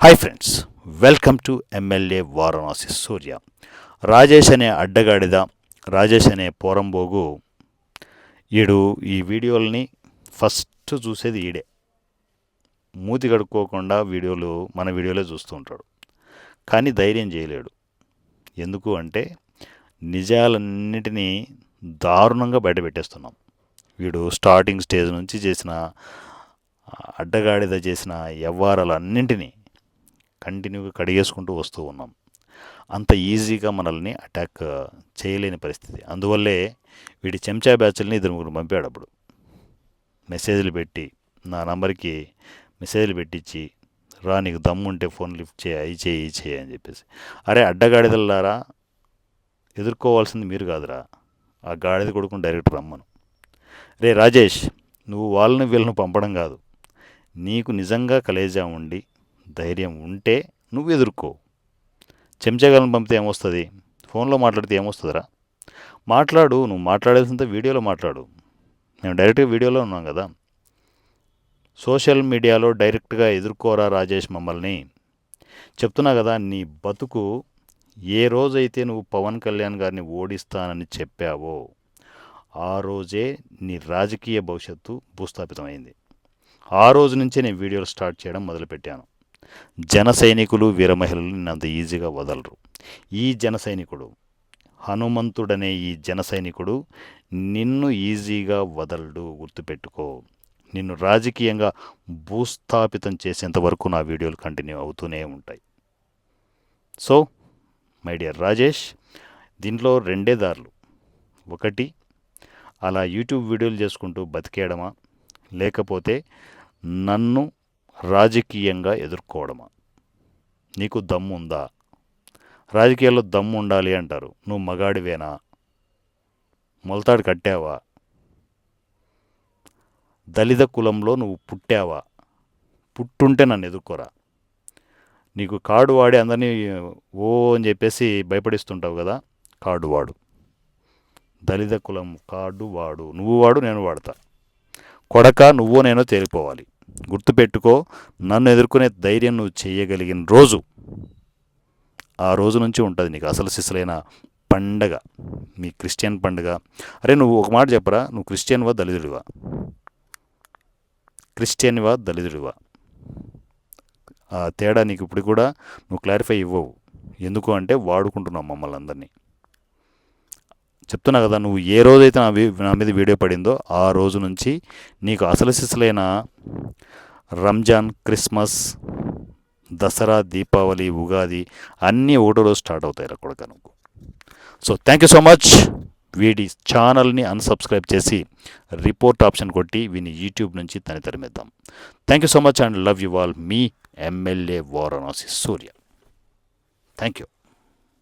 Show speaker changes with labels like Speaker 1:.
Speaker 1: Hi friends welcome to MLA Varanasi Surya Rajesh అనే అడ్డగాడిద రాజేష్ అనే పోరంబోగు. ఈడు ఈ వీడియోల్ని ఫస్ట్ చూసేది ఈడే. మూతి కడుక్కోకుండా వీడియోలు మన వీడియోలే చూస్తూ ఉంటాడు. కానీ ధైర్యం చేయలేడు. ఎందుకు అంటే నిజాలన్నిటినీ దారుణంగా బయటపెట్టేస్తున్నాం వీడు స్టార్టింగ్ స్టేజ్ నుంచి చేసిన అడ్డగాడిద చేసిన వ్యవహారాలన్నింటినీ కంటిన్యూగా కడిగేసుకుంటూ వస్తూ ఉన్నాం. అంత ఈజీగా మనల్ని అటాక్ చేయలేని పరిస్థితి. అందువల్లే వీడి చెంచా బ్యాచ్ల్ని ఇద్దరు ముగ్గురు పంపాడు అప్పుడు. మెసేజ్లు పెట్టి నా నంబర్కి మెసేజ్లు పెట్టించి రా నీకు దమ్ముంటే ఫోన్ లిఫ్ట్ చేయి అయి చేయి ఈ చేయి అని చెప్పేసి. అరే అడ్డగాడిదల్లారా? ఎదుర్కోవాల్సింది మీరు కాదురా. ఆ గాడిద కొడుకుని డైరెక్ట్ రమ్మను. రే రాజేష్ నువ్వు వాళ్ళని వీళ్ళను పంపడం కాదు. నీకు నిజంగా కలేజా ఉండి ధైర్యం ఉంటే నువ్వు ఎదుర్కో. చెంచగాలను పంపితే ఏమొస్తుంది? ఫోన్లో మాట్లాడితే ఏమొస్తుందిరా? మాట్లాడు నువ్వు మాట్లాడాల్సింత వీడియోలో మాట్లాడు. మేము డైరెక్ట్గా వీడియోలో ఉన్నాం కదా. సోషల్ మీడియాలో డైరెక్ట్గా ఎదుర్కోరా రాజేష్ మమ్మల్ని? చెప్తున్నా కదా నీ బతుకు ఏ రోజైతే నువ్వు పవన్ కళ్యాణ్ గారిని ఓడిస్తానని చెప్పావో ఆ రోజే నీ రాజకీయ భవిష్యత్తు భూస్థాపితమైంది. ఆ రోజు నుంచే నేను వీడియోలు స్టార్ట్ చేయడం మొదలుపెట్టాను. జన సైనికులు వీర మహిళలు ఈజీగా వదలరు. ఈ జన సైనికుడు హనుమంతుడనే ఈ జన సైనికుడు నిన్ను ఈజీగా వదలడు గుర్తుపెట్టుకో. నిన్ను రాజకీయంగా భూస్థాపితం చేసేంత వరకు నా వీడియోలు కంటిన్యూ అవుతూనే ఉంటాయి. సో మై డియర్ రాజేష్ దీంట్లో రెండే దారులు. ఒకటి అలా యూట్యూబ్ వీడియోలు చేసుకుంటూ బతికేయడమా? లేకపోతే నన్ను రాజకీయంగా ఎదుర్కోవడమా? నీకు దమ్ము ఉందా రాజకీయాల్లో దమ్ము ఉండాలి అంటారు. నువ్వు మగాడివేనా? మొలతాడు కట్టావా? దళిత కులంలో నువ్వు పుట్టావా? పుట్టుంటే నన్ను ఎదుర్కోరా. నీకు కార్డు వాడి అందరినీ ఓ అని చెప్పేసి భయపడిస్తుంటావు కదా కార్డు వాడు. దళిత కులం కార్డు వాడు. నువ్వు వాడు నేను వాడతా. కొడక నువ్వు నేనో తేలిపోవాలి. గుర్తుపెట్టుకో నన్ను ఎదుర్కొనే ధైర్యం నువ్వు చేయగలిగిన రోజు ఆ రోజు నుంచి ఉంటుంది నీకు అసలు సిసలైన పండగ మీ క్రిస్టియన్ పండగ. అరే నువ్వు ఒక మాట చెప్పరా నువ్వు క్రిస్టియన్వా దళితుడివా క్రిస్టియన్వా దళితుడివా ఆ తేడా నీకు ఇప్పుడు కూడా నువ్వు క్లారిఫై ఇవ్వవు. ఎందుకు అంటే వాడుకుంటున్నావు మమ్మల్ని అందరినీ. చెప్తున్నా కదా నువ్వు ఏ రోజైతే నా నా మీద వీడియో పడిందో ఆ రోజు నుంచి నీకు అసలు సిసలైన రంజాన్ క్రిస్మస్ దసరా దీపావళి ఉగాది అన్నీ ఒకటో రోజు స్టార్ట్ అవుతాయి కొడక నువ్వు. So thank you so much వీడి ఛానల్ని అన్సబ్స్క్రైబ్ చేసి రిపోర్ట్ ఆప్షన్ కొట్టి వీని యూట్యూబ్ నుంచి తని తరిమిద్దాం. Thank you so much and love you all me MLA Varanasi Surya thank you